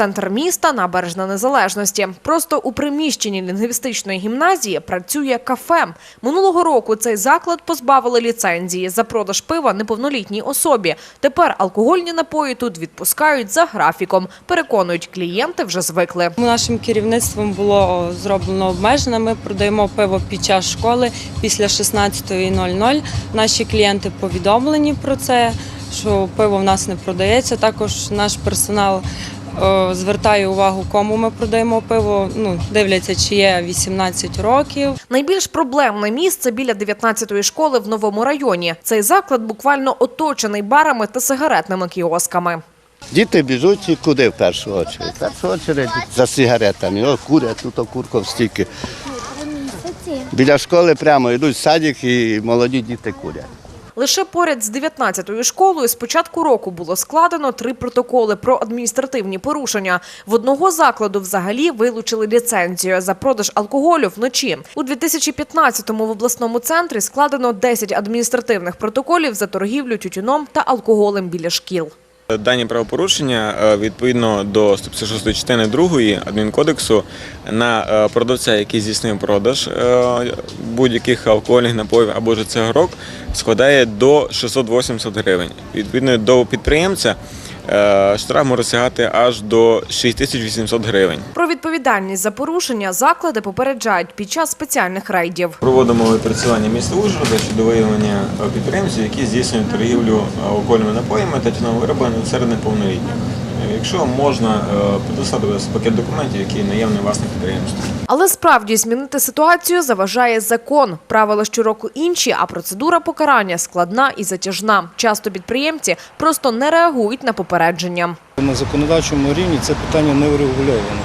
центр міста, набережна незалежності. Просто у приміщенні лінгвістичної гімназії працює кафе. Минулого року цей заклад позбавили ліцензії за продаж пива неповнолітній особі. Тепер алкогольні напої тут відпускають за графіком. Переконують, клієнти вже звикли. Нашим керівництвом було зроблено обмеження. Ми продаємо пиво під час школи після 16.00. Наші клієнти повідомлені про це, що пиво в нас не продається. Також наш персонал е, звертає увагу, кому ми продаємо пиво. Ну, дивляться, чи є 18 років. Найбільш проблемне місце біля 19-ї школи в новому районі. Цей заклад буквально оточений барами та сигаретними кіосками. Діти біжуть куди в першу очередь? В першу очередь за сигаретами. О, курять, тут окурков стільки. Біля школи прямо йдуть в садик і молоді діти курять. Лише поряд з 19-ю школою з початку року було складено три протоколи про адміністративні порушення. В одного закладу взагалі вилучили ліцензію за продаж алкоголю вночі. У 2015-му в обласному центрі складено 10 адміністративних протоколів за торгівлю тютюном та алкоголем біля шкіл. Дані правопорушення е, відповідно до 156 частини 2 адмінкодексу на е, продавця, який здійснив продаж е, будь-яких алкогольних напоїв або ж цигарок, складає до 680 гривень. Відповідно до підприємця штраф може сягати аж до 6800 гривень. Про відповідальність за порушення заклади попереджають під час спеціальних рейдів. Проводимо випрацювання міста Ужгорода щодо виявлення е, підприємців, які здійснюють торгівлю е, алкогольними напоями та тютюновими виробами серед неповнолітніх. Е, Якщо можна е, предоставити пакет документів, які наявний власник підприємства. Але справді змінити ситуацію заважає закон. Правила щороку інші, а процедура покарання складна і затяжна. Часто підприємці просто не реагують на попередження. На законодавчому рівні це питання не врегульовано.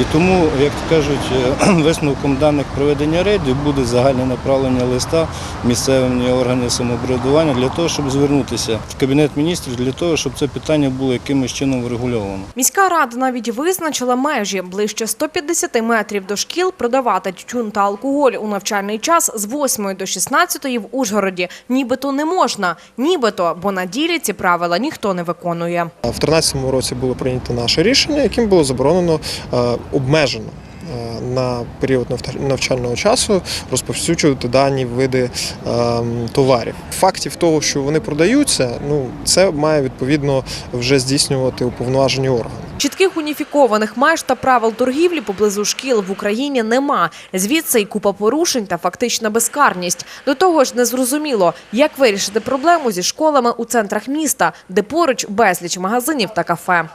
І тому, як то кажуть, е, висновком даних проведення рейдів буде загальне направлення листа в місцеві органи самоврядування для того, щоб звернутися в Кабінет міністрів, для того, щоб це питання було якимось чином врегульовано. Міська рада навіть визначила межі ближче 150 метрів до шкіл продавати тютюн та алкоголь у навчальний час з 8 до 16 в Ужгороді. Нібито не можна, нібито, бо на ділі ці правила ніхто не виконує. В 2013 році було прийнято наше рішення, яким було заборонено е, обмежено е, на період навчального часу розповсюджувати дані види е, товарів. Фактів того, що вони продаються, ну це має відповідно вже здійснювати уповноважені органи. Чітких уніфікованих меж та правил торгівлі поблизу шкіл в Україні нема. Звідси й купа порушень та фактична безкарність. До того ж, незрозуміло, як вирішити проблему зі школами у центрах міста, де поруч безліч магазинів та кафе.